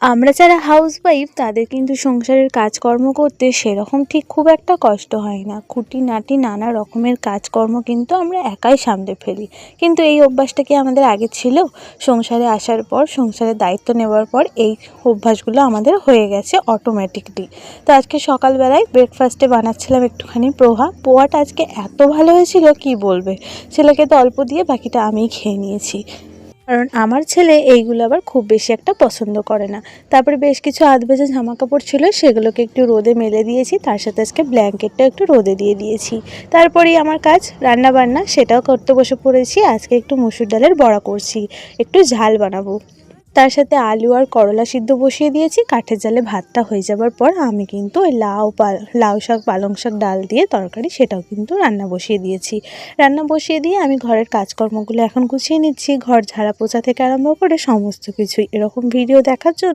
আমরা যারা হাউসওয়াইফ তাদের কিন্তু সংসারের কাজকর্ম করতে সেরকম ঠিক খুব একটা কষ্ট হয় না। খুঁটিনাটি নানা রকমের কাজকর্ম কিন্তু আমরা একাই সামলে ফেলি। কিন্তু এই অভ্যাসটা কি আমাদের আগে ছিল? সংসারে আসার পর সংসারের দায়িত্ব নেওয়ার পর এই অভ্যাসগুলো আমাদের হয়ে গেছে অটোমেটিকলি তো আজকে সকালবেলায় ব্রেকফাস্টে বানাচ্ছিলাম একটুখানি পোহা। পোহাটা আজকে এত ভালো হয়েছিল, কি বলবে? ছেলেকে তো অল্প দিয়ে বাকিটা আমিই খেয়ে নিয়েছি। কারণ আমার ছেলে এইগুলো আবার খুব বেশি একটা পছন্দ করে না। তারপরে বেশ কিছু আধ ভেজা জামা কাপড় ছিল, সেগুলোকে একটু রোদে মেলে দিয়েছি, তার সাথে আজকে ব্ল্যাঙ্কেটটা একটু রোদে দিয়ে দিয়েছি। তারপরেই আমার কাজ রান্না বান্না সেটাও করতে বসে পড়েছি, আজকে একটু মুসুর ডালের বড়া করছি, একটু ঝাল বানাবো। তার সাথে আলু আর করলা সিদ্ধ বসিয়ে দিয়েছি, কাঠের জালে ভাতটা হয়ে যাবার পর আমি কিন্তু ওই লাউ লাউ শাক, পালং শাক ডাল দিয়ে তরকারি সেটাও কিন্তু রান্না বসিয়ে দিয়েছি। রান্না বসিয়ে দিয়ে আমি ঘরের কাজকর্মগুলো এখন গুছিয়ে নিচ্ছি। ঘর ঝাড়া পোছা থেকে আরম্ভ করে সমস্ত কিছুই এরকম ভিডিও দেখার জন্য